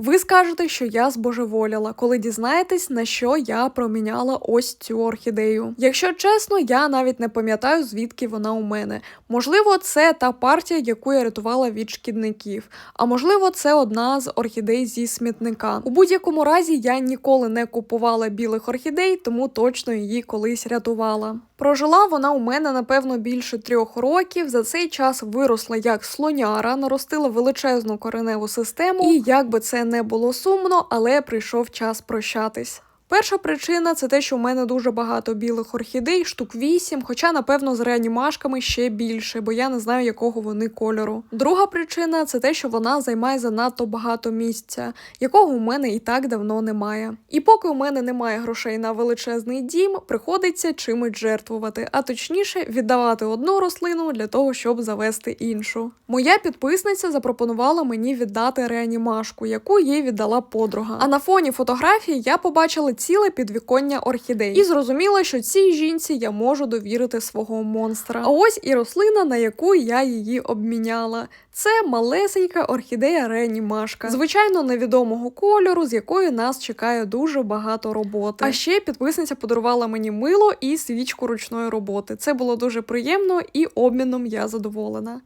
Ви скажете, що я збожеволіла, коли дізнаєтесь, на що я проміняла ось цю орхідею. Якщо чесно, я навіть не пам'ятаю, звідки вона у мене. Можливо, це та партія, яку я рятувала від шкідників. А можливо, це одна з орхідей зі смітника. У будь-якому разі я ніколи не купувала білих орхідей, тому точно її колись рятувала. Прожила вона у мене напевно більше трьох років. За цей час виросла як слоняра, наростила величезну кореневу систему. І як би це не було сумно, але прийшов час прощатись. Перша причина це те, що в мене дуже багато білих орхідей, штук 8, хоча, напевно, з реанімашками ще більше, бо я не знаю, якого вони кольору. Друга причина це те, що вона займає занадто багато місця, якого у мене і так давно немає. І поки у мене немає грошей на величезний дім, приходиться чимось жертвувати, а точніше віддавати одну рослину для того, щоб завести іншу. Моя підписниця запропонувала мені віддати реанімашку, яку їй віддала подруга. А на фоні фотографії я побачила ціле підвіконня орхідей і зрозуміла, що цій жінці я можу довірити свого монстра. А ось і рослина, на яку я її обміняла. Це малесенька орхідея реанімашка, звичайно, невідомого кольору, з якої нас чекає дуже багато роботи. А ще підписниця подарувала мені мило і свічку ручної роботи. Це було дуже приємно і обміном я задоволена.